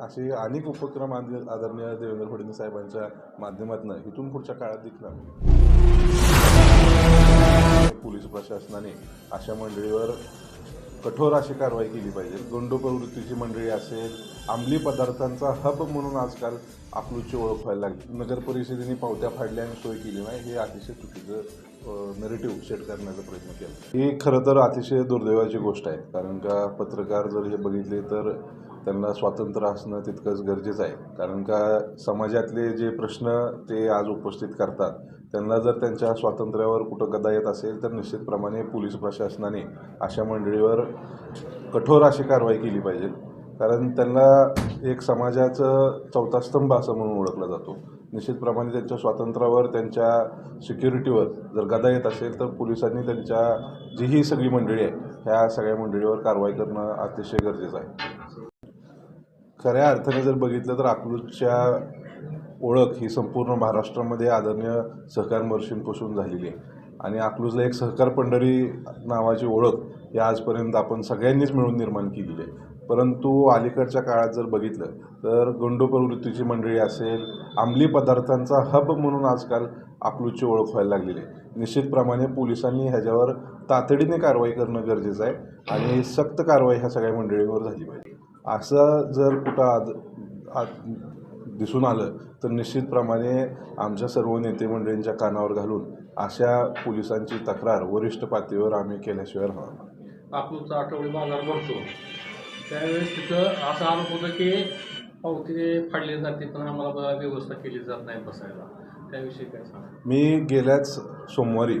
असे अनेक उपक्रम आद- आदरणीय देवेंद्र फडणवीस साहेबांच्या माध्यमातून इथून पुढच्या काळात देखील पोलीस प्रशासनाने अशा मंडळीवर कठोर अशी कारवाई केली पाहिजे. गोंडो प्रवृत्तीची मंडळी असेल अंमली पदार्थांचा हब म्हणून आजकाल आपलूची ओळख व्हायला लागली. नगर परिषदेने पावत्या फाडल्या आणि सोय केली नाही हे अतिशय चुकीचं नरेटिव्ह सेट करण्याचा प्रयत्न केला. ही खरं तर अतिशय दुर्दैवाची गोष्ट आहे. कारण का पत्रकार जर हे बघितले तर त्यांना स्वातंत्र्य असणं तितकंच गरजेचं आहे. कारण का समाजातले जे प्रश्न ते आज उपस्थित करतात त्यांना जर त्यांच्या स्वातंत्र्यावर कुठं गदा येत असेल तर निश्चितप्रमाणे पोलीस प्रशासनाने अशा मंडळीवर कठोर अशी कारवाई केली पाहिजे. कारण त्यांना एक समाजाचं चौथा स्तंभ असं म्हणून ओळखला जातो. निश्चितप्रमाणे त्यांच्या स्वातंत्र्यावर त्यांच्या सिक्युरिटीवर जर गदा येत असेल तर पोलिसांनी त्यांच्या जी ही सगळी मंडळी आहे ह्या सगळ्या मंडळीवर कारवाई करणं अतिशय गरजेचं आहे. खऱ्या अर्थाने जर बघितलं तर अकलूजच्या ओळख ही संपूर्ण महाराष्ट्रामध्ये आदरणीय सहकार महर्षींपासून झालेली आहे. आणि अकलूजला एक सहकार पंढरी नावाची ओळख ही आजपर्यंत आपण सगळ्यांनीच मिळून निर्माण केलेली आहे. परंतु अलीकडच्या काळात जर बघितलं तर गंडो प्रवृत्तीची मंडळी असेल अंमली पदार्थांचा हब म्हणून आजकाल अकलूजची ओळख व्हायला लागलेली आहे. निश्चितप्रमाणे पोलिसांनी ह्याच्यावर तातडीने कारवाई करणं गरजेचं आहे आणि सक्त कारवाई ह्या सगळ्या मंडळींवर झाली पाहिजे. असं जर कुठं आद आद दिसून आलं तर निश्चितप्रमाणे आमच्या सर्व नेते मंडळींच्या कानावर घालून अशा पोलिसांची तक्रार वरिष्ठ पातळीवर आम्ही केल्याशिवाय राहणार. अकलूजचा आठवडी बाजार भरतो. त्यावेळेस तिथं असा आरोप होता की पावती फाडली जाते पण आम्हाला व्यवस्था केली जात नाही बसायला. त्याविषयी काय सांगा मी गेल्याच सोमवारी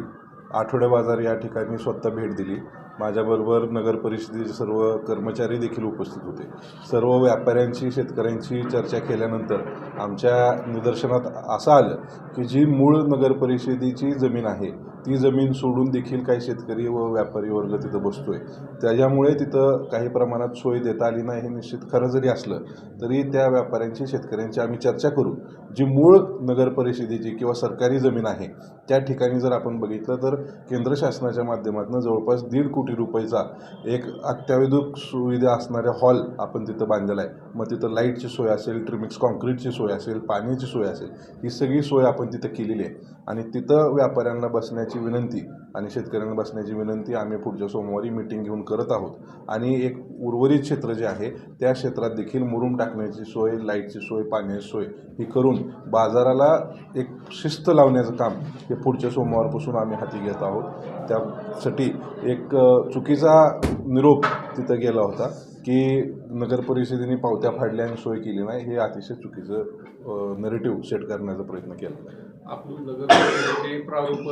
आठवडे बाजार या ठिकाणी स्वतः भेट दिली. माझ्याबरोबर नगर परिषदेचे सर्व कर्मचारी देखील उपस्थित होते. सर्व व्यापाऱ्यांची शेतकऱ्यांची चर्चा केल्यानंतर आमच्या निदर्शनात असं आलं की जी मूळ नगरपरिषदेची जमीन आहे ती जमीन सोडून देखील काही शेतकरी व व्यापारी वर्ग तिथं बसतो आहे त्याच्यामुळे तिथं काही प्रमाणात सोय देता आली नाही हे निश्चित खरं जरी असलं तरी त्या व्यापाऱ्यांची शेतकऱ्यांची आम्ही चर्चा करू. जी मूळ नगर परिषदेची किंवा सरकारी जमीन आहे त्या ठिकाणी जर आपण बघितलं तर केंद्र शासनाच्या माध्यमातून जवळपास दीड कोटी रुपयाचा एक अत्यावधूक सुविधा असणाऱ्या हॉल आपण तिथं बांधलेला आहे. मग तिथं लाईटची सोय असेल ट्रिमिक्स कॉन्क्रीटची सोय असेल पाण्याची सोय असेल ही सगळी सोय आपण तिथं केलेली आहे. आणि तिथं व्यापाऱ्यांना बसण्याची विनंती आणि शेतकऱ्यांना बसण्याची विनंती आम्ही पुढच्या सोमवारी मिटिंग घेऊन करत आहोत. आणि एक उर्वरित क्षेत्र जे आहे त्या क्षेत्रात देखील मुरुम टाकण्याची सोय लाईटची सोय पाण्याची सोय ही करून बाजाराला एक शिस्त लावण्याचं काम हे पुढच्या सोमवारपासून आम्ही हाती घेत आहोत. त्यासाठी एक चुकीचा निरोप तिथं गेला होता. की नगर परिषदेने पावत्या फाडल्या आणि सोय केली नाही हे अतिशय चुकीचं नरेटिव्ह सेट करण्याचा प्रयत्न केला. अकलूज नगर परिषदेचे प्रारूप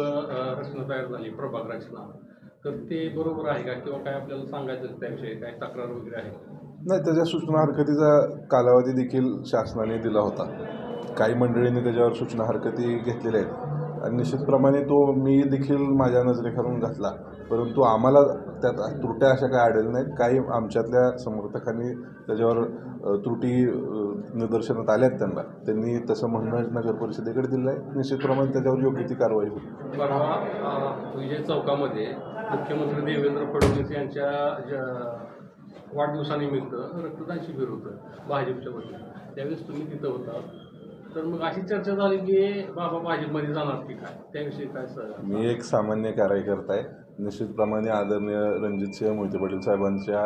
रचना तयार झाली प्रभाग रचना. तर ते बरोबर आहे का? किंवा काय आपल्याला सांगायचं त्याविषयी? काय तक्रार वगैरे आहे? नाही त्याच्या सूचना हरकतीचा कालावधी देखील शासनाने दिला होता. काही मंडळींनी त्याच्यावर सूचना हरकती घेतलेल्या आहेत. आणि निश्चितप्रमाणे तो मी देखील माझ्या नजरेखालून घातला. परंतु आम्हाला त्यात त्रुट्या अशा काही आढळल्या नाहीत. काही आमच्यातल्या समर्थकांनी त्याच्यावर त्रुटी निदर्शनात निदर्शनात आल्यात त्यांना. त्यांनी तसं म्हणणं नगर परिषदेकडे दिलं आहे निश्चितप्रमाणे त्याच्यावर योग्य ती कारवाई होईल. विजय चौकामध्ये मुख्यमंत्री देवेंद्र फडणवीस यांच्या वाढदिवसानिमित्त रक्तदान शिबिर होतं भाजपच्या वतीनं. त्यावेळेस तुम्ही तिथं होता. तर मग अशी चर्चा झाली की बाबा भाजपमध्ये जाणार की काय? त्याविषयी काय सर? मी एक सामान्य कार्यकर्ता आहे. निश्चितप्रमाणे आदरणीय रणजितसिंह मोहिते पाटील साहेबांच्या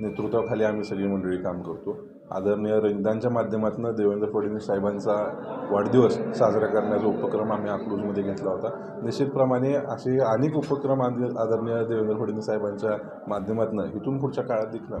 नेतृत्वाखाली आम्ही सगळी मंडळी काम करतो. आदरणीय रंजितांच्या माध्यमातून देवेंद्र फडणवीस साहेबांचा वाढदिवस साजरा करण्याचा उपक्रम आम्ही अकलूजमध्ये घेतला होता. निश्चितप्रमाणे असे अनेक उपक्रम आदरणीय देवेंद्र फडणवीस साहेबांच्या माध्यमातून इथून पुढच्या काळात देखील